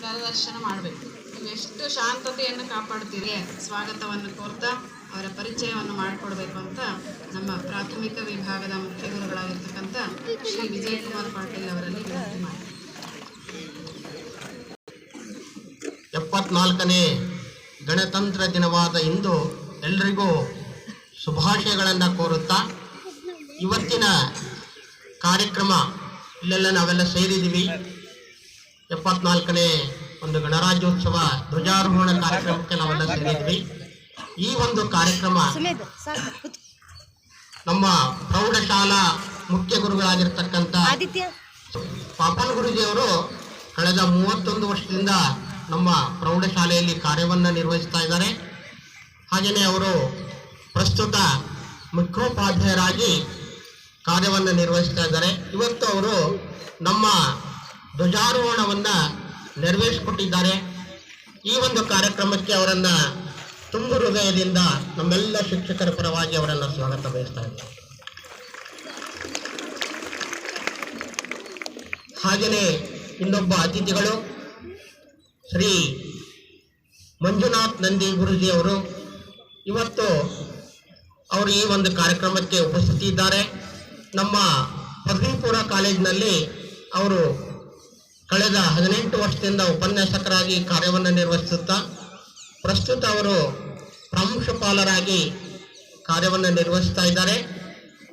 ಕರದರ್ಶನ ಮಾಡಬೇಕು. ಎಷ್ಟು ಶಾಂತತೆಯನ್ನು ಕಾಪಾಡ್ತೀರಿ ಸ್ವಾಗತವನ್ನು ಕೋರ್ತಾ ಅವರ ಪರಿಚಯವನ್ನು ಮಾಡಿಕೊಡ್ಬೇಕು ಅಂತ ನಮ್ಮ ಪ್ರಾಥಮಿಕ ವಿಭಾಗದ ಮುಖ್ಯ ಗುರುಗಳಾಗಿರ್ತಕ್ಕಂಥ ಶ್ರೀ ವಿಜಯಕುಮಾರ್ ಪಾಟೀಲ್ ಅವರಲ್ಲಿ ವಿನಂತಿ ಮಾಡಿ ಎಪ್ಪತ್ನಾಲ್ಕನೇ ಗಣತಂತ್ರ ದಿನವಾದ ಇಂದು ಎಲ್ರಿಗೂ ಶುಭಾಶಯಗಳನ್ನು ಕೋರುತ್ತಾ ಇವತ್ತಿನ ಕಾರ್ಯಕ್ರಮ ಇಲ್ಲೆಲ್ಲ ನಾವೆಲ್ಲ ಸೇರಿದ್ದೀವಿ. ಎಪ್ಪತ್ನಾಲ್ಕನೇ ಒಂದು ಗಣರಾಜ್ಯೋತ್ಸವ ಧ್ವಜಾರೋಹಣ ಕಾರ್ಯಕ್ರಮಕ್ಕೆ ನಾವೆಲ್ಲ ಸೇರಿದ್ವಿ ಈ ಒಂದು ಕಾರ್ಯಕ್ರಮ ನಮ್ಮ ಪ್ರೌಢಶಾಲಾ ಮುಖ್ಯ ಗುರುಗಳಾಗಿರ್ತಕ್ಕಂಥ ಪಾಪನ್ ಗುರುಜಿಯವರು ಕಳೆದ ಮೂವತ್ತೊಂದು ವರ್ಷದಿಂದ ನಮ್ಮ ಪ್ರೌಢಶಾಲೆಯಲ್ಲಿ ಕಾರ್ಯವನ್ನು ನಿರ್ವಹಿಸ್ತಾ ಇದ್ದಾರೆ. ಹಾಗೆಯೇ ಅವರು ಪ್ರಸ್ತುತ ಮುಖ್ಯೋಪಾಧ್ಯಾಯರಾಗಿ ಕಾರ್ಯವನ್ನು ನಿರ್ವಹಿಸ್ತಾ ಇದ್ದಾರೆ. ಇವತ್ತು ಅವರು ನಮ್ಮ ಧ್ವಜಾರೋಹಣವನ್ನು ನೆರವೇರಿಸಿಕೊಟ್ಟಿದ್ದಾರೆ. ಈ ಒಂದು ಕಾರ್ಯಕ್ರಮಕ್ಕೆ ಅವರನ್ನು ತುಂಬು ಹೃದಯದಿಂದ ನಮ್ಮೆಲ್ಲ ಶಿಕ್ಷಕರ ಪರವಾಗಿ ಅವರನ್ನು ಸ್ವಾಗತ ಬಯಸ್ತಾ ಇದ್ದಾರೆ ಹಾಗೆಯೇ ಇನ್ನೊಬ್ಬ ಅತಿಥಿಗಳು ಶ್ರೀ ಮಂಜುನಾಥ್ ನಂದಿ ಗುರುಜಿ ಅವರು ಇವತ್ತು ಅವರು ಈ ಒಂದು ಕಾರ್ಯಕ್ರಮಕ್ಕೆ ಉಪಸ್ಥಿತಿ ಇದ್ದಾರೆ ನಮ್ಮ ಪದವಿಪುರ ಕಾಲೇಜಿನಲ್ಲಿ ಅವರು ಕಳೆದ ಹದಿನೆಂಟು ವರ್ಷದಿಂದ ಉಪನ್ಯಾಸಕರಾಗಿ ಕಾರ್ಯವನ್ನು ನಿರ್ವಹಿಸುತ್ತಾ, ಪ್ರಸ್ತುತ ಅವರು ಪ್ರಾಂಶುಪಾಲರಾಗಿ ಕಾರ್ಯವನ್ನು ನಿರ್ವಹಿಸ್ತಾ ಇದ್ದಾರೆ.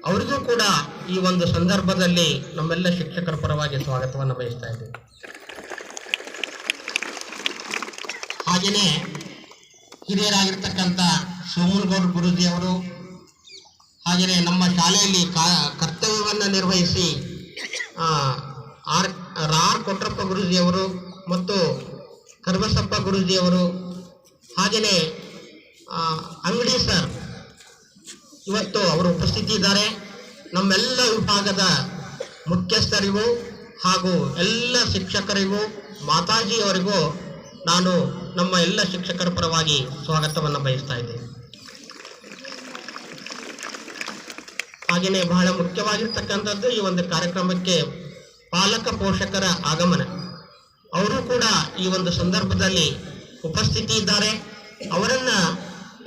ಅವರಿಗೂ ಕೂಡ ಈ ಒಂದು ಸಂದರ್ಭದಲ್ಲಿ ನಮ್ಮೆಲ್ಲ ಶಿಕ್ಷಕರ ಪರವಾಗಿ ಸ್ವಾಗತವನ್ನು ಬಯಸ್ತಾ ಇದ್ದೀವಿ ಹಾಗೆಯೇ ಹಿರಿಯರಾಗಿರ್ತಕ್ಕಂಥ ಗುರುಜಿ ಅವರು ಹಾಗೆಯೇ ನಮ್ಮ ಶಾಲೆಯಲ್ಲಿ ಕರ್ತವ್ಯವನ್ನು ನಿರ್ವಹಿಸಿ ಆರ್ ಆರ್ ಕೊಟ್ರಪ್ಪ ಗುರುಜಿಯವರು ಮತ್ತು ಕರ್ಬಸಪ್ಪ ಗುರೂಜಿಯವರು ಹಾಗೆಯೇ ಅಂಗಡಿ ಸರ್ ಇವತ್ತು ಅವರು ಉಪಸ್ಥಿತಿ ಇದ್ದಾರೆ ನಮ್ಮೆಲ್ಲ ವಿಭಾಗದ ಮುಖ್ಯಸ್ಥರಿಗೂ ಹಾಗೂ ಎಲ್ಲ ಶಿಕ್ಷಕರಿಗೂ, ಮಾತಾಜಿಯವರಿಗೂ ನಾನು ನಮ್ಮ ಎಲ್ಲ ಶಿಕ್ಷಕರ ಪರವಾಗಿ ಸ್ವಾಗತವನ್ನು ಬಯಸ್ತಾ ಇದ್ದೇನೆ. ಹಾಗೆಯೇ ಬಹಳ ಮುಖ್ಯವಾಗಿರ್ತಕ್ಕಂಥದ್ದು ಈ ಒಂದು ಕಾರ್ಯಕ್ರಮಕ್ಕೆ ಪಾಲಕ ಪೋಷಕರ ಆಗಮನ. ಅವರು ಕೂಡ ಈ ಒಂದು ಸಂದರ್ಭದಲ್ಲಿ ಉಪಸ್ಥಿತಿ ಇದ್ದಾರೆ. ಅವರನ್ನ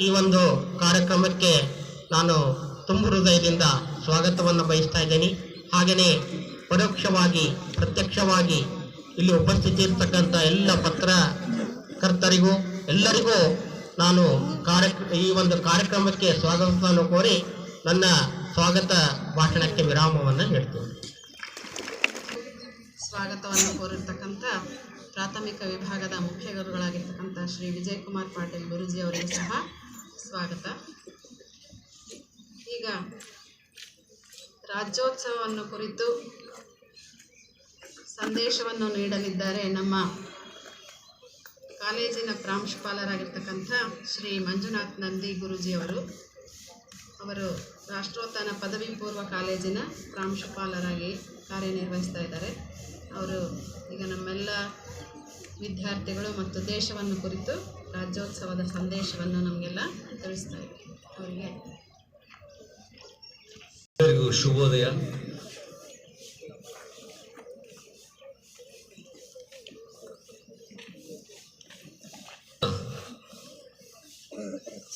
ಈ ಒಂದು ಕಾರ್ಯಕ್ರಮಕ್ಕೆ ನಾನು ತುಂಬ ಹೃದಯದಿಂದ ಸ್ವಾಗತವನ್ನು ಬಯಸ್ತಾ ಇದ್ದೇನೆ. ಹಾಗೆಯೇ ಪರೋಕ್ಷವಾಗಿ, ಪ್ರತ್ಯಕ್ಷವಾಗಿ ಇಲ್ಲಿ ಉಪಸ್ಥಿತಿ ಇರ್ತಕ್ಕಂಥ ಎಲ್ಲ ಪತ್ರಕರ್ತರಿಗೂ ಎಲ್ಲರಿಗೂ ನಾನು ಕಾರ್ಯ ಈ ಒಂದು ಕಾರ್ಯಕ್ರಮಕ್ಕೆ ಸ್ವಾಗತವನ್ನು ಕೋರಿ ನನ್ನ ಸ್ವಾಗತ ಭಾಷಣಕ್ಕೆ ವಿರಾಮವನ್ನು ನೀಡ್ತೇನೆ. ಸ್ವಾಗತವನ್ನು ಕೋರಿರ್ತಕ್ಕಂಥ ಪ್ರಾಥಮಿಕ ವಿಭಾಗದ ಮುಖ್ಯ ಗುರುಗಳಾಗಿರ್ತಕ್ಕಂಥ ಶ್ರೀ ವಿಜಯಕುಮಾರ್ ಪಾಟೀಲ್ ಗುರುಜಿ ಅವರಿಗೆ ಸಹ ಸ್ವಾಗತ. ಈಗ ರಾಜ್ಯೋತ್ಸವವನ್ನು ಕುರಿತು ಸಂದೇಶವನ್ನು ನೀಡಲಿದ್ದಾರೆ ನಮ್ಮ ಕಾಲೇಜಿನ ಪ್ರಾಂಶುಪಾಲರಾಗಿರ್ತಕ್ಕಂಥ ಶ್ರೀ ಮಂಜುನಾಥ್ ನಂದಿ ಗುರೂಜಿ ಅವರು ಅವರು ರಾಷ್ಟ್ರೋತ್ಥಾನ ಪದವಿ ಪೂರ್ವ ಕಾಲೇಜಿನ ಪ್ರಾಂಶುಪಾಲರಾಗಿ ಕಾರ್ಯನಿರ್ವಹಿಸ್ತಾ ಇದ್ದಾರೆ. ಅವರು ಈಗ ನಮ್ಮೆಲ್ಲ ವಿದ್ಯಾರ್ಥಿಗಳು ಮತ್ತು ದೇಶವನ್ನು ಕುರಿತು ರಾಜ್ಯೋತ್ಸವದ ಸಂದೇಶವನ್ನು ನಮಗೆಲ್ಲ ತಿಳಿಸ್ತಾ ಇದ್ದಾರೆ ಅವರಿಗೆ ಶುಭೋದಯ.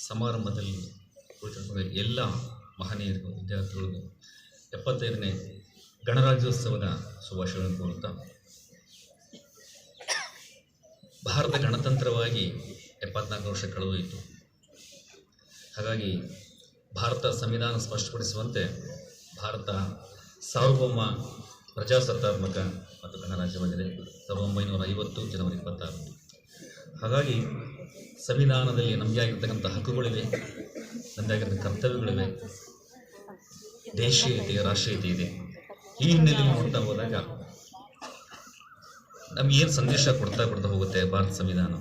ಸಮಾರಂಭದಲ್ಲಿ ಕುಳಿತುಕೊಂಡು ಎಲ್ಲ ಮಹನೀಯರಿಗೂ, ವಿದ್ಯಾರ್ಥಿಗಳಿಗೂ ಎಪ್ಪತ್ತೈದನೇ ಗಣರಾಜ್ಯೋತ್ಸವದ ಶುಭಾಶಯಗಳನ್ನು ಕೋರುತ್ತಾ ಭಾರತ ಗಣತಂತ್ರವಾಗಿ ಎಪ್ಪತ್ನಾಲ್ಕು ವರ್ಷ ಕಳೆದೋಯಿತು. ಹಾಗಾಗಿ ಭಾರತ ಸಂವಿಧಾನ ಸ್ಪಷ್ಟಪಡಿಸುವಂತೆ ಭಾರತ ಸಾರ್ವಭೌಮ ಪ್ರಜಾಸತ್ತಾತ್ಮಕ ಮತ್ತು ಗಣರಾಜ್ಯವಾಗಿದೆ. ಸಾವಿರದ ಒಂಬೈನೂರ ಐವತ್ತು ಜನವರಿ ಇಪ್ಪತ್ತಾರು ಹಾಗಾಗಿ ಸಂವಿಧಾನದಲ್ಲಿ ನಮಗೆ ಆಗಿರ್ತಕ್ಕಂಥ ಹಕ್ಕುಗಳಿವೆ ನಮಗೆ ಆಗಿರ್ತಕ್ಕಂಥ ಕರ್ತವ್ಯಗಳಿವೆ, ದೇಶೀಯತೆ, ರಾಷ್ಟ್ರೀಯತೆ ಇದೆ. ಈ ಹಿನ್ನೆಲೆಯಲ್ಲಿ ನೋಡ್ತಾ ಹೋದಾಗ ನಮ್ಗೆ ಏನು ಸಂದೇಶ ಕೊಡ್ತಾ ಕೊಡ್ತಾ ಹೋಗುತ್ತೆ ಭಾರತ ಸಂವಿಧಾನ?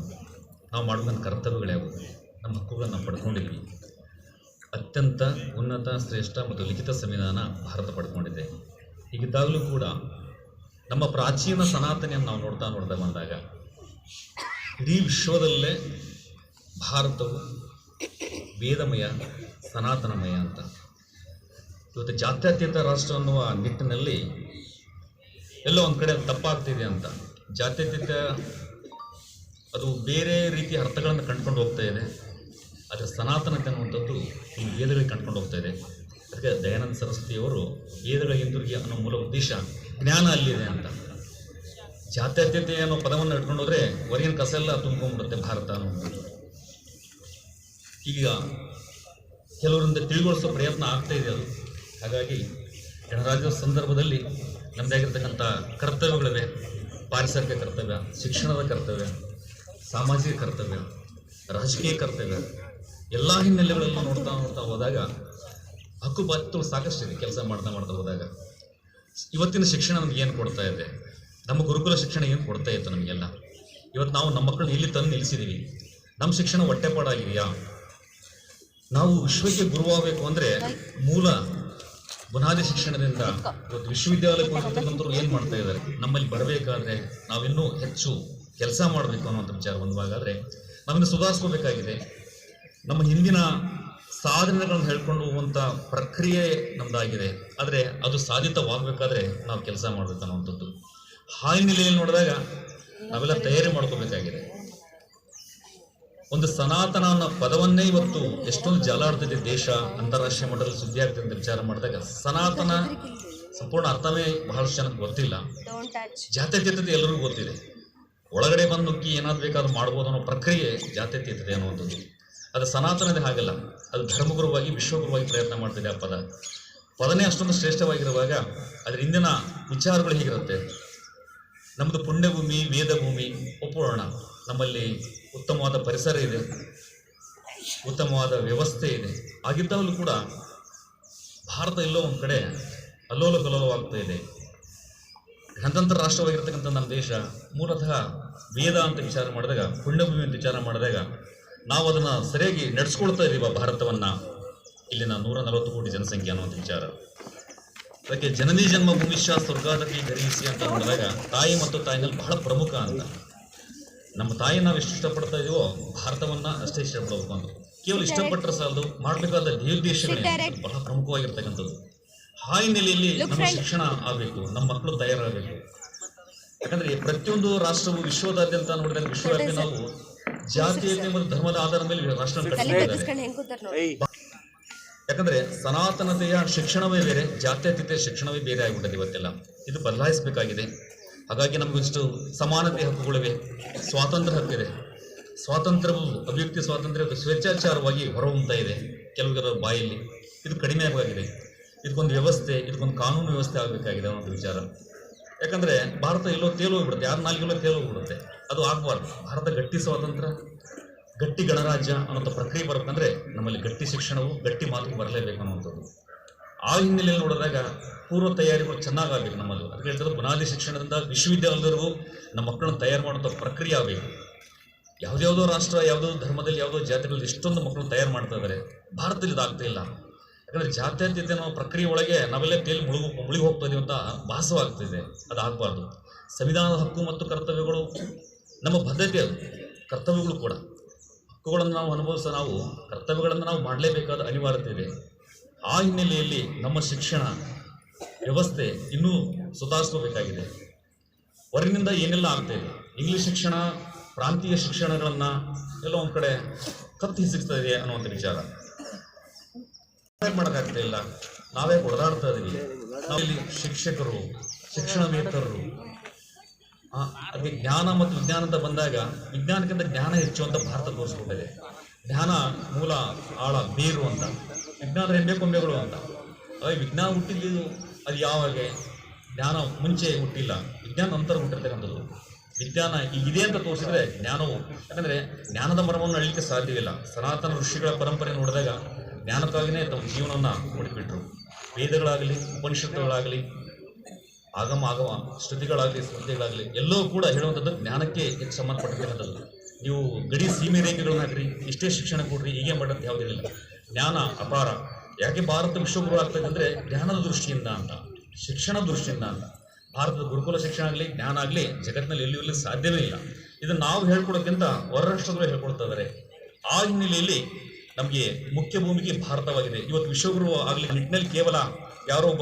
ನಾವು ಮಾಡುವಂಥ ಕರ್ತವ್ಯಗಳ್ಯಾವು ನಮ್ಮ ಹಕ್ಕುಗಳನ್ನು ನಾವು ಪಡ್ಕೊಂಡಿದ್ವಿ. ಅತ್ಯಂತ ಉನ್ನತ, ಶ್ರೇಷ್ಠ ಮತ್ತು ಲಿಖಿತ ಸಂವಿಧಾನ ಭಾರತ ಪಡ್ಕೊಂಡಿದೆ. ಈಗಿದ್ದಾಗಲೂ ಕೂಡ ನಮ್ಮ ಪ್ರಾಚೀನ ಸನಾತನೆಯನ್ನು ನಾವು ನೋಡ್ತಾ ನೋಡ್ತಾ ಬಂದಾಗ ಇಡೀ ವಿಶ್ವದಲ್ಲೇ ಭಾರತವು ವೇದಮಯ, ಸನಾತನಮಯ ಅಂತ. ಇವತ್ತು ಜಾತ್ಯತೀತ ರಾಷ್ಟ್ರ ಅನ್ನುವ ನಿಟ್ಟಿನಲ್ಲಿ ಎಲ್ಲೋ ಒಂದು ಕಡೆ ತಪ್ಪಾಗ್ತಿದೆ ಅಂತ. ಜಾತ್ಯತೀತ ಅದು ಬೇರೆ ರೀತಿಯ ಅರ್ಥಗಳನ್ನು ಕಂಡುಕೊಂಡು ಹೋಗ್ತಾ ಇದೆ. ಆದರೆ ಸನಾತನತೆ ಅನ್ನುವಂಥದ್ದು ಈ ವೇದಗಳಿಗೆ ಕಂಡುಕೊಂಡು ಹೋಗ್ತಾ ಇದೆ. ಅದಕ್ಕೆ ದಯಾನಂದ ಸರಸ್ವತಿಯವರು ವೇದಗಳ ಹಿಂದಿರುಗಿ ಅನ್ನೋ ಮೂಲ ಉದ್ದೇಶ ಜ್ಞಾನ ಅಲ್ಲಿದೆ ಅಂತ. ಜಾತ್ಯತೀತೆ ಅನ್ನೋ ಪದವನ್ನು ಇಟ್ಕೊಂಡು ಹೋದ್ರೆ ಹೊರಗಿನ ಕಸ ಎಲ್ಲ ತುಂಬ್ಕೊಂಡ್ಬಿಡುತ್ತೆ ಭಾರತ ಅನ್ನೋದು ಈಗ ಕೆಲವರಿಂದ ತಿಳಿಗೊಳಿಸೋ ಪ್ರಯತ್ನ ಆಗ್ತಾ ಇದೆ ಅದು. ಹಾಗಾಗಿ ಗಣರಾಜ್ಯದ ಸಂದರ್ಭದಲ್ಲಿ ನಮ್ಮದಾಗಿರ್ತಕ್ಕಂಥ ಕರ್ತವ್ಯಗಳಿವೆ. ಪಾರಿಸರಿಕ ಕರ್ತವ್ಯ, ಶಿಕ್ಷಣದ ಕರ್ತವ್ಯ, ಸಾಮಾಜಿಕ ಕರ್ತವ್ಯ, ರಾಜಕೀಯ ಕರ್ತವ್ಯ, ಎಲ್ಲ ಹಿನ್ನೆಲೆಗಳಲ್ಲಿ ನೋಡ್ತಾ ನೋಡ್ತಾ ಹೋದಾಗ ಹಕ್ಕು ಸಾಕಷ್ಟು ಸಾಕಷ್ಟಿದೆ. ಕೆಲಸ ಮಾಡ್ತಾ ಮಾಡ್ತಾ ಹೋದಾಗ. ಇವತ್ತಿನ ಶಿಕ್ಷಣ ನಮ್ಗೆ ಏನು ಕೊಡ್ತಾ ಇದೆ? ನಮ್ಮ ಗುರುಕುಲ ಶಿಕ್ಷಣ ಏನು ಕೊಡ್ತಾ ಇತ್ತು ನಮಗೆಲ್ಲ? ಇವತ್ತು ನಾವು ನಮ್ಮ ಮಕ್ಕಳನ್ನ ಇಲ್ಲಿ ತಂದು ನಿಲ್ಲಿಸಿದ್ದೀವಿ ನಮ್ಮ ಶಿಕ್ಷಣ ಹೊಟ್ಟೆಪಾಡಾಗಿದೆಯಾ? ನಾವು ವಿಶ್ವಕ್ಕೆ ಗುರುವಾಗಬೇಕು ಅಂದರೆ ಮೂಲ ಬುನಾದಿ ಶಿಕ್ಷಣದಿಂದ ಇವತ್ತು ವಿಶ್ವವಿದ್ಯಾಲಯಕ್ಕೆ ಹೋಗಿರ್ತಕ್ಕಂಥವ್ರು ಏನು ಮಾಡ್ತಾ ಇದ್ದಾರೆ? ನಮ್ಮಲ್ಲಿ ಬರಬೇಕಾದ್ರೆ ನಾವಿನ್ನೂ ಹೆಚ್ಚು ಕೆಲಸ ಮಾಡಬೇಕು ಅನ್ನೋಂಥ ವಿಚಾರ ಬಂದಾಗಾದರೆ ನಾವಿನ್ನು ಸುಧಾರಿಸ್ಕೋಬೇಕಾಗಿದೆ. ನಮ್ಮ ಹಿಂದಿನ ಸಾಧನೆಗಳನ್ನು ಹೇಳ್ಕೊಂಡು ಹೋಗುವಂಥ ಪ್ರಕ್ರಿಯೆ ನಮ್ಮದಾಗಿದೆ ಆದರೆ ಅದು ಸಾಧಿತವಾಗಬೇಕಾದ್ರೆ ನಾವು ಕೆಲಸ ಮಾಡಬೇಕು ಅನ್ನುವಂಥದ್ದು. ಆ ಹಿನ್ನೆಲೆಯಲ್ಲಿ ನೋಡಿದಾಗ ನಾವೆಲ್ಲ ತಯಾರಿ ಮಾಡ್ಕೋಬೇಕಾಗಿದೆ. ಒಂದು ಸನಾತನ ಅನ್ನೋ ಪದವನ್ನೇ ಇವತ್ತು ಎಷ್ಟೊಂದು ಜಾಲಾಡ್ತಿದೆ ದೇಶ, ಅಂತಾರಾಷ್ಟ್ರೀಯ ಮಟ್ಟದಲ್ಲಿ ಸುದ್ದಿ ಆಗ್ತಿದೆ ಅಂತ ವಿಚಾರ ಮಾಡಿದಾಗ ಸನಾತನ ಸಂಪೂರ್ಣ ಅರ್ಥವೇ ಬಹಳಷ್ಟು ಜನಕ್ಕೆ ಗೊತ್ತಿಲ್ಲ. ಜಾತ್ಯತೀತತೆ ಎಲ್ಲರಿಗೂ ಗೊತ್ತಿದೆ. ಒಳಗಡೆ ಬಂದು ನುಗ್ಗಿ ಏನಾದ್ರು ಬೇಕಾದ್ರೂ ಮಾಡ್ಬೋದು ಅನ್ನೋ ಪ್ರಕ್ರಿಯೆ ಜಾತ್ಯತೀತತೆ ಅನ್ನುವಂಥದ್ದು. ಅದು ಸನಾತನದೇ ಹಾಗಲ್ಲ, ಅದು ಧರ್ಮಗುರುವಾಗಿ, ವಿಶ್ವಗುರುವಾಗಿ ಪ್ರಯತ್ನ ಮಾಡ್ತಿದೆ ಆ ಪದ. ಪದನೇ ಅಷ್ಟೊಂದು ಶ್ರೇಷ್ಠವಾಗಿರುವಾಗ ಅದ್ರ ಹಿಂದಿನ ವಿಚಾರಗಳು ಹೀಗಿರುತ್ತೆ. ನಮ್ಮದು ಪುಣ್ಯಭೂಮಿ, ವೇದಭೂಮಿ ಒಪ್ಪೋಣ. ನಮ್ಮಲ್ಲಿ ಉತ್ತಮವಾದ ಪರಿಸರ ಇದೆ. ಉತ್ತಮವಾದ ವ್ಯವಸ್ಥೆ ಇದೆ. ಆಗಿದ್ದಾಗಲೂ ಕೂಡ ಭಾರತ ಎಲ್ಲೋ ಒಂದು ಕಡೆ ಅಲ್ಲೋಲ ಕಲ್ಲೋಲವಾಗ್ತಾ ಇದೆ. ಗಣತಂತ್ರ ರಾಷ್ಟ್ರವಾಗಿರ್ತಕ್ಕಂಥ ನಮ್ಮ ದೇಶ ಮೂಲತಃ ವೇದ ಅಂತ ವಿಚಾರ ಮಾಡಿದಾಗ, ಪುಣ್ಯಭೂಮಿ ಅಂತ ವಿಚಾರ ಮಾಡಿದಾಗ ನಾವು ಅದನ್ನು ಸರಿಯಾಗಿ ನಡೆಸ್ಕೊಳ್ತಾ ಇದ್ದೀವ ಭಾರತವನ್ನು. ಇಲ್ಲಿನ ನೂರ ನಲವತ್ತು ಕೋಟಿ ಜನಸಂಖ್ಯೆ ಅನ್ನುವಂಥ ವಿಚಾರ. ಅದಕ್ಕೆ ಜನನಿ ಜನ್ಮ ಭೂಮಿಷ್ಯ ಸ್ವರ್ಗಾದಪಿ ಗರಿಸಿ ಅಂತ ನೋಡಿದಾಗ ತಾಯಿ ಮತ್ತು ತಾಯಿನಲ್ಲಿ ಬಹಳ ಪ್ರಮುಖ ಅಂತ. ನಮ್ಮ ತಾಯಿ ನಾವು ಎಷ್ಟು ಇಷ್ಟಪಡ್ತಾ ಇದೀವೋ ಭಾರತವನ್ನ ಅಷ್ಟೇ ಇಷ್ಟಪಡಬೇಕು ಅಂತ. ಕೇವಲ ಇಷ್ಟಪಟ್ಟರೆ ಸಾಲದು ಮಾಡಬೇಕಾದ ನಿರ್ದೇಶನ ಬಹಳ ಪ್ರಮುಖವಾಗಿರ್ತಕ್ಕಂಥದ್ದು. ಆ ಹಿನ್ನೆಲೆಯಲ್ಲಿ ನಮ್ಮ ಶಿಕ್ಷಣ ಆಗಬೇಕು ನಮ್ಮ ಮಕ್ಕಳು ತಯಾರಾಗಬೇಕು. ಯಾಕಂದ್ರೆ ಪ್ರತಿಯೊಂದು ರಾಷ್ಟ್ರವು ವಿಶ್ವದಾದ್ಯಂತ ನೋಡಿದಾಗ ವಿಶ್ವದಾದ್ಯಂತ ನಾವು ಜಾತಿಯತೆ ಮತ್ತು ಧರ್ಮದ ಆಧಾರದ ಮೇಲೆ ರಾಷ್ಟ್ರ ಯಾಕಂದ್ರೆ ಸನಾತನತೆಯ ಶಿಕ್ಷಣವೇ ಬೇರೆ ಜಾತ್ಯತೀತ ಶಿಕ್ಷಣವೇ ಬೇರೆ ಆಗಿಬಿಟ್ಟಿದೆ ಇವತ್ತೆಲ್ಲ. ಇದು ಬದಲಾಯಿಸಬೇಕಾಗಿದೆ. ಹಾಗಾಗಿ ನಮಗಿಷ್ಟು ಸಮಾನತೆ ಹಕ್ಕುಗಳಿವೆ, ಸ್ವಾತಂತ್ರ್ಯ ಹಕ್ಕಿದೆ. ಸ್ವಾತಂತ್ರ್ಯವು, ಅಭಿವ್ಯಕ್ತಿ ಸ್ವಾತಂತ್ರ್ಯ ಸ್ವೇಚ್ಛಾಚಾರವಾಗಿ ಹೊರಹೊಮ್ತಾ ಇದೆ ಕೆಲವರ ಬಾಯಲ್ಲಿ. ಇದು ಕಡಿಮೆ ಆಗಬೇಕಾಗಿದೆ. ಇದಕ್ಕೊಂದು ವ್ಯವಸ್ಥೆ, ಇದಕ್ಕೊಂದು ಕಾನೂನು ವ್ಯವಸ್ಥೆ ಆಗಬೇಕಾಗಿದೆ ಅನ್ನೋದು ವಿಚಾರ. ಯಾಕಂದರೆ ಭಾರತ ಎಲ್ಲೋ ತೇಲೋಗ್ಬಿಡುತ್ತೆ, ಯಾರು ನಾಲ್ಗೆಲ್ಲೋ ತೇಲೋಗ್ಬಿಡುತ್ತೆ. ಅದು ಆಗಬಾರ್ದು. ಭಾರತ ಗಟ್ಟಿ ಸ್ವಾತಂತ್ರ್ಯ ಗಟ್ಟಿ ಗಣರಾಜ್ಯ ಅನ್ನೋಂಥ ಪ್ರಕ್ರಿಯೆ ಬರ್ಬೇಕಂದ್ರೆ ನಮ್ಮಲ್ಲಿ ಗಟ್ಟಿ ಶಿಕ್ಷಣವು, ಗಟ್ಟಿ ಮಾತು ಬರಲೇಬೇಕು ಅನ್ನುವಂಥದ್ದು. ಆ ಹಿನ್ನೆಲೆಯಲ್ಲಿ ನೋಡಿದಾಗ ಪೂರ್ವ ತಯಾರಿಗಳು ಚೆನ್ನಾಗಬೇಕು ನಮ್ಮಲ್ಲಿ. ಅದಕ್ಕೆ ಹೇಳ್ತಾರೆ ಬುನಾದಿ ಶಿಕ್ಷಣದಿಂದ ವಿಶ್ವವಿದ್ಯಾಲಯದವರೆಗೂ ನಮ್ಮ ಮಕ್ಕಳನ್ನು ತಯಾರು ಮಾಡುವಂಥ ಪ್ರಕ್ರಿಯೆ ಆಗಬೇಕು. ಯಾವುದ್ಯಾವುದೋ ರಾಷ್ಟ್ರ, ಯಾವುದೋ ಧರ್ಮದಲ್ಲಿ, ಯಾವುದೋ ಜಾತಿಗಳಲ್ಲಿ ಎಷ್ಟೊಂದು ಮಕ್ಕಳನ್ನು ತಯಾರು ಮಾಡ್ತಾ ಇದ್ದಾರೆ. ಭಾರತದಲ್ಲಿ ಇದಾಗ್ತಾ ಇಲ್ಲ. ಯಾಕಂದರೆ ಜಾತ್ಯತೀತ ಅನ್ನೋ ಪ್ರಕ್ರಿಯೆ ಒಳಗೆ ನಾವೆಲ್ಲ ತೇಲಿ ಮುಳುಗು, ಮುಳುಗಿ ಹೋಗ್ತಾ ಇದೀವಿ ಅಂತ ಭಾಸವಾಗ್ತಿದೆ ಅದು ಆಗಬಾರ್ದು. ಸಂವಿಧಾನದ ಹಕ್ಕು ಮತ್ತು ಕರ್ತವ್ಯಗಳು ನಮ್ಮ ಬದ್ಧತೆ ಅದು. ಕರ್ತವ್ಯಗಳು ಕೂಡ. ಹಕ್ಕುಗಳನ್ನು ನಾವು ಅನುಭವಿಸ ನಾವು ಕರ್ತವ್ಯಗಳನ್ನು ನಾವು ಮಾಡಲೇಬೇಕಾದ ಅನಿವಾರ್ಯತೆ ಇದೆ. ಆ ಹಿನ್ನೆಲೆಯಲ್ಲಿ ನಮ್ಮ ಶಿಕ್ಷಣ ವ್ಯವಸ್ಥೆ ಇನ್ನೂ ಸುಧಾರಿಸ್ಕೋಬೇಕಾಗಿದೆ. ಹೊರಗಿನಿಂದ ಏನೆಲ್ಲ ಆಗ್ತಾ ಇದೆ ಇಂಗ್ಲಿಷ್ ಶಿಕ್ಷಣ ಪ್ರಾಂತೀಯ ಶಿಕ್ಷಣಗಳನ್ನು ಎಲ್ಲ ಒಂದು ಕಡೆ ಕತ್ತಿ ಸಿಗ್ತಾ ಇದೆ ಅನ್ನುವಂಥ ವಿಚಾರ. ಮಾಡೋಕ್ಕಾಗ್ತಾ ಇಲ್ಲ. ನಾವೇ ಹೊಡೆದಾಡ್ತಾ ಇದ್ದೀವಿ ನಾವಿಲ್ಲಿ ಶಿಕ್ಷಕರು ಶಿಕ್ಷಣವೇತ್ತರರು ಆ, ಅದಕ್ಕೆ ಜ್ಞಾನ ಮತ್ತು ವಿಜ್ಞಾನ ಅಂತ ಬಂದಾಗ ವಿಜ್ಞಾನಕ್ಕಿಂತ ಜ್ಞಾನ ಹೆಚ್ಚು ಅಂತ ಭಾರತ ತೋರಿಸ್ಕೊಂಡಿದೆ ಜ್ಞಾನ ಮೂಲ, ಆಳ, ಬೇರು ಅಂತ. ವಿಜ್ಞಾನ ರೆಂಬೆಕೊಂಬೆಗಳು ಅಂತ. ಅದೇ ವಿಜ್ಞಾನ ಹುಟ್ಟಿದ್ದು ಅದು ಯಾವಾಗ? ಜ್ಞಾನ ಮುಂಚೆ ಹುಟ್ಟಿಲ್ಲ. ವಿಜ್ಞಾನ ನಂತರ ಹುಟ್ಟಿರ್ತಕ್ಕಂಥದ್ದು. ವಿಜ್ಞಾನ ಈಗಿದೆ ಅಂತ ತೋರಿಸಿದ್ರೆ ಜ್ಞಾನವು, ಯಾಕಂದರೆ ಜ್ಞಾನದ ಮರವನ್ನು ಅಳಿಲಿಕ್ಕೆ ಸಾಧ್ಯವಿಲ್ಲ. ಸನಾತನ ಋಷಿಗಳ ಪರಂಪರೆ ನೋಡಿದಾಗ ಜ್ಞಾನಕ್ಕಾಗಿಯೇ ತಮ್ಮ ಜೀವನವನ್ನು ಹುಡುಕಿಬಿಟ್ರು ವೇದಗಳಾಗಲಿ, ಉಪನಿಷತ್ತುಗಳಾಗಲಿ ಆಗಮ ಆಗಮ, ಶ್ರುತಿಗಳಾಗಲಿ ಸ್ಮೃತಿಗಳಾಗಲಿ ಎಲ್ಲವೂ ಕೂಡ ಹೇಳುವಂಥದ್ದು ಜ್ಞಾನಕ್ಕೆ ಸಂಬಂಧಪಟ್ಟಿರೋದಲ್ಲ ನೀವು ಗಡಿ ಸೀಮೆ ರೇಖೆಗಳನ್ನ ಹಾಕ್ರಿ, ಇಷ್ಟೇ ಶಿಕ್ಷಣ ಕೊಡ್ರಿ, ಹೀಗೆ ಮಾಡಂತ ಯಾವುದೂ ಇಲ್ಲ ಜ್ಞಾನ ಅಪಾರ. ಯಾಕೆ ಭಾರತ ವಿಶ್ವಗುರು ಆಗ್ತದೆ ಅಂದರೆ ಜ್ಞಾನದ ದೃಷ್ಟಿಯಿಂದ ಅಂತ. ಶಿಕ್ಷಣ ದೃಷ್ಟಿಯಿಂದ ಅಂತ. ಭಾರತದ ಗುರುಕುಲ ಶಿಕ್ಷಣ ಆಗಲಿ, ಜ್ಞಾನ ಆಗಲಿ, ಜಗತ್ತಿನಲ್ಲಿ ಎಲ್ಲಿಯೂ ಇಲ್ಲಿ ಸಾಧ್ಯವೇ ಇಲ್ಲ. ಇದನ್ನು ನಾವು ಹೇಳ್ಕೊಡೋಕ್ಕಿಂತ ಹೊರ ರಾಷ್ಟ್ರಗಳು ಹೇಳ್ಕೊಡ್ತಾ ಆ ಹಿನ್ನೆಲೆಯಲ್ಲಿ ನಮಗೆ ಮುಖ್ಯ ಭೂಮಿಗೆ ಭಾರತವಾಗಿದೆ. ಇವತ್ತು ವಿಶ್ವಗುರು ಆಗಲಿ ನಿಟ್ಟಿನಲ್ಲಿ ಕೇವಲ ಯಾರೋ ಒಬ್ಬ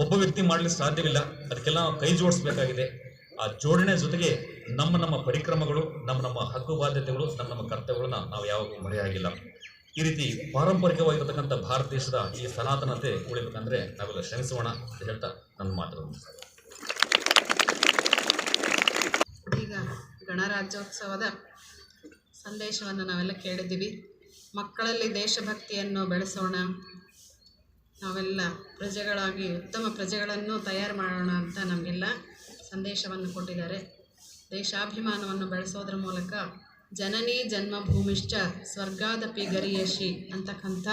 ಒಬ್ಬ ವ್ಯಕ್ತಿ ಮಾಡಲಿಕ್ಕೆ ಸಾಧ್ಯವಿಲ್ಲ. ಅದಕ್ಕೆಲ್ಲ ನಾವು ಕೈ ಜೋಡಿಸ್ಬೇಕಾಗಿದೆ. ಆ ಜೋಡಣೆ ಜೊತೆಗೆ ನಮ್ಮ ನಮ್ಮ ಪರಿಕ್ರಮಗಳು, ನಮ್ಮ ನಮ್ಮ ಹಕ್ಕು ಬಾಧ್ಯತೆಗಳು, ನಮ್ಮ ನಮ್ಮ ಕರ್ತವ್ಯಗಳನ್ನ ನಾವು ಯಾವಾಗಲೂ ಮರೆಯಾಗಿಲ್ಲ ಈ ರೀತಿ ಪಾರಂಪರಿಕವಾಗಿರತಕ್ಕಂಥ ಭಾರತ ದೇಶದ ಈ ಸನಾತನತೆ ಉಳಿಬೇಕಂದ್ರೆ ನಾವೆಲ್ಲ ಶ್ರಮಿಸೋಣ ಅಂತ ಹೇಳ್ತಾ ನನ್ನ ಮಾತುಗಳು ಈಗ ಗಣರಾಜ್ಯೋತ್ಸವದ ಸಂದೇಶವನ್ನು ನಾವೆಲ್ಲ ಕೇಳಿದ್ದೀವಿ. ಮಕ್ಕಳಲ್ಲಿ ದೇಶಭಕ್ತಿಯನ್ನು ಬೆಳೆಸೋಣ ನಾವೆಲ್ಲ ಪ್ರಜೆಗಳಾಗಿ, ಉತ್ತಮ ಪ್ರಜೆಗಳನ್ನು ತಯಾರು ಮಾಡೋಣ ಅಂತ ನಮಗೆಲ್ಲ ಸಂದೇಶವನ್ನು ಕೊಟ್ಟಿದ್ದಾರೆ. ದೇಶಾಭಿಮಾನವನ್ನು ಬೆಳೆಸೋದ್ರ ಮೂಲಕ ಜನನಿ ಜನ್ಮಭೂಮಿಶ್ಚ ಸ್ವರ್ಗಾದಪಿ ಗರಿಯಶಿ ಅಂತಕ್ಕಂಥ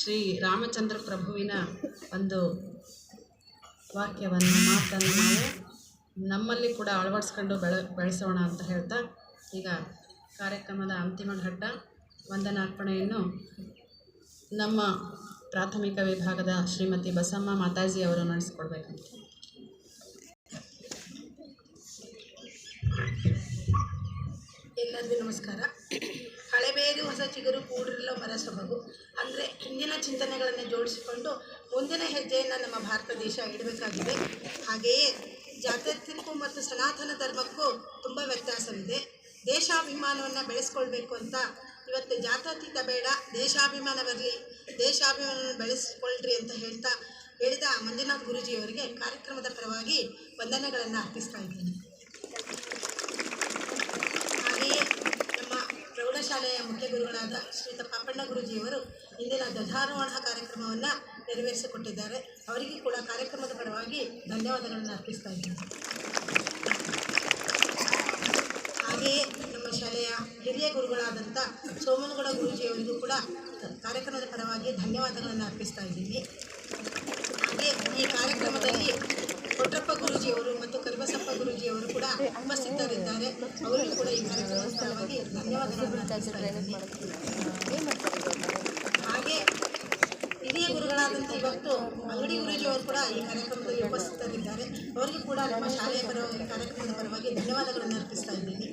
ಶ್ರೀ ರಾಮಚಂದ್ರ ಪ್ರಭುವಿನ ಒಂದು ವಾಕ್ಯವನ್ನು ಮಾತನ್ನು ನಾವು ನಮ್ಮಲ್ಲಿ ಕೂಡ ಅಳವಡಿಸ್ಕೊಂಡು ಬೆಳ, ಬೆಳೆಸೋಣ ಅಂತ ಹೇಳ್ತಾ ಈಗ ಕಾರ್ಯಕ್ರಮದ ಅಂತಿಮ ಘಟ್ಟ ವಂದನಾರ್ಪಣೆಯನ್ನು ನಮ್ಮ ಪ್ರಾಥಮಿಕ ವಿಭಾಗದ ಶ್ರೀಮತಿ ಬಸಮ್ಮ ಮಾತಾಜಿ ಅವರು ನಡೆಸಿಕೊಡ್ಬೇಕಂತ. ಎಲ್ಲರಿಗೂ ನಮಸ್ಕಾರ. ಹಳೆಬೇರು ಹೊಸ ಚಿಗುರು ಕೂಡಿರಲು ಮರ ಅಂದರೆ ಹಿಂದಿನ ಚಿಂತನೆಗಳನ್ನು ಜೋಡಿಸಿಕೊಂಡು ಮುಂದಿನ ಹೆಜ್ಜೆಯನ್ನು ನಮ್ಮ ಭಾರತ ದೇಶ ಇಡಬೇಕಾಗಿದೆ. ಹಾಗೆಯೇ ಜಾತ್ಯತೀತಕ್ಕೂ ಮತ್ತು ಸನಾತನ ಧರ್ಮಕ್ಕೂ ತುಂಬ ವ್ಯತ್ಯಾಸವಿದೆ. ದೇಶಾಭಿಮಾನವನ್ನು ಬೆಳೆಸ್ಕೊಳ್ಬೇಕು ಅಂತ ಇವತ್ತು ಜಾತ್ಯತೀತ ಬೇಡ ದೇಶಾಭಿಮಾನ ಬರಲಿ ದೇಶಾಭಿಮಾನವನ್ನು ಬೆಳೆಸಿಕೊಳ್ಳ್ರಿ ಅಂತ ಹೇಳ್ತಾ ಹೇಳಿದ ಮಂಜುನಾಥ್ ಗುರೂಜಿಯವರಿಗೆ ಕಾರ್ಯಕ್ರಮದ ಪರವಾಗಿ ವಂದನೆಗಳನ್ನು ಅರ್ಪಿಸ್ತಾ ಇದ್ದೀನಿ. ಹಾಗೆಯೇ ನಮ್ಮ ಪ್ರೌಢಶಾಲೆಯ ಮುಖ್ಯ ಗುರುಗಳಾದ ಶ್ರೀತ ಪಾಪಣ್ಣ ಗುರೂಜಿಯವರು ಇಂದಿನ ಧ್ವಜಾರೋಹಣ ಕಾರ್ಯಕ್ರಮವನ್ನು ನೆರವೇರಿಸಿಕೊಟ್ಟಿದ್ದಾರೆ. ಅವರಿಗೂ ಕೂಡ ಕಾರ್ಯಕ್ರಮದ ಪರವಾಗಿ ಧನ್ಯವಾದಗಳನ್ನು ಅರ್ಪಿಸ್ತಾ ಇದ್ದೀನಿ. ಹಾಗೆಯೇ ನಮ್ಮ ಶಾಲೆಯ ಹಿರಿಯ ಗುರುಗಳಾದಂಥ ಸೋಮನಗೌಡ ಗುರೂಜಿಯವರಿಗೂ ಕೂಡ ಕಾರ್ಯಕ್ರಮದ ಪರವಾಗಿ ಧನ್ಯವಾದಗಳನ್ನು ಅರ್ಪಿಸ್ತಾ ಇದ್ದೀನಿ. ಹಾಗೆ ಈ ಕಾರ್ಯಕ್ರಮದಲ್ಲಿ ಕೊಟ್ರಪ್ಪ ಗುರೂಜಿಯವರು ಮತ್ತು ಕರಿಬಸಪ್ಪ ಗುರೂಜಿಯವರು ಕೂಡ ಉಪಸ್ಥಿತರಿದ್ದಾರೆ. ಅವರಿಗೂ ಕೂಡ ಈ ಕಾರ್ಯಕ್ರಮದ ಪರವಾಗಿ ಧನ್ಯವಾದಗಳನ್ನು ಹಾಗೆ ಹಿರಿಯ ಗುರುಗಳಾದಂಥ ಇವತ್ತು ಅಂಗಡಿ ಗುರೂಜಿಯವರು ಕೂಡ ಈ ಕಾರ್ಯಕ್ರಮದಲ್ಲಿ ಉಪಸ್ಥಿತರಿದ್ದಾರೆ. ಅವರಿಗೂ ಕೂಡ ನಮ್ಮ ಶಾಲೆಯ ಪರವಾಗಿ ಕಾರ್ಯಕ್ರಮದ ಪರವಾಗಿ ಧನ್ಯವಾದಗಳನ್ನು ಅರ್ಪಿಸ್ತಾ ಇದ್ದೀನಿ.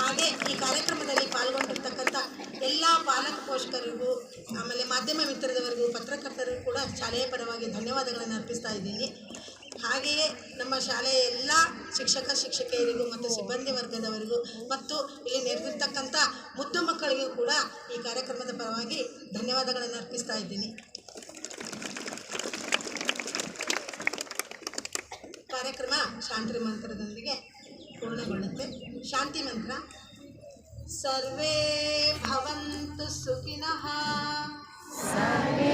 ಹಾಗೆ ಈ ಕಾರ್ಯಕ್ರಮದಲ್ಲಿ ಪಾಲ್ಗೊಂಡಿರ್ತಕ್ಕಂಥ ಎಲ್ಲ ಪಾಲಕ ಪೋಷಕರಿಗೂ, ಆಮೇಲೆ ಮಾಧ್ಯಮ ಮಿತ್ರದವರಿಗೂ, ಪತ್ರಕರ್ತರಿಗೂ ಕೂಡ ಶಾಲೆಯ ಪರವಾಗಿ ಧನ್ಯವಾದಗಳನ್ನು ಅರ್ಪಿಸ್ತಾ ಇದ್ದೀನಿ. ಹಾಗೆಯೇ ನಮ್ಮ ಶಾಲೆಯ ಎಲ್ಲ ಶಿಕ್ಷಕ, ಶಿಕ್ಷಕಿಯರಿಗೂ ಮತ್ತು ಸಿಬ್ಬಂದಿ ವರ್ಗದವರಿಗೂ ಮತ್ತು ಇಲ್ಲಿ ನೆರೆದಿರ್ತಕ್ಕಂಥ ಮುದ್ದು ಮಕ್ಕಳಿಗೂ ಕೂಡ ಈ ಕಾರ್ಯಕ್ರಮದ ಪರವಾಗಿ ಧನ್ಯವಾದಗಳನ್ನು ಅರ್ಪಿಸ್ತಾ ಇದ್ದೀನಿ. ಕಾರ್ಯಕ್ರಮ ಶಾಂತಿ ಮಂತ್ರದೊಂದಿಗೆ ಪೂರ್ಣಗೊಳ್ಳುತ್ತೆ. ಶಾಂತಿ ಮಂತ್ರ. सर्वे भवन्तु सुखिनः। सर्वे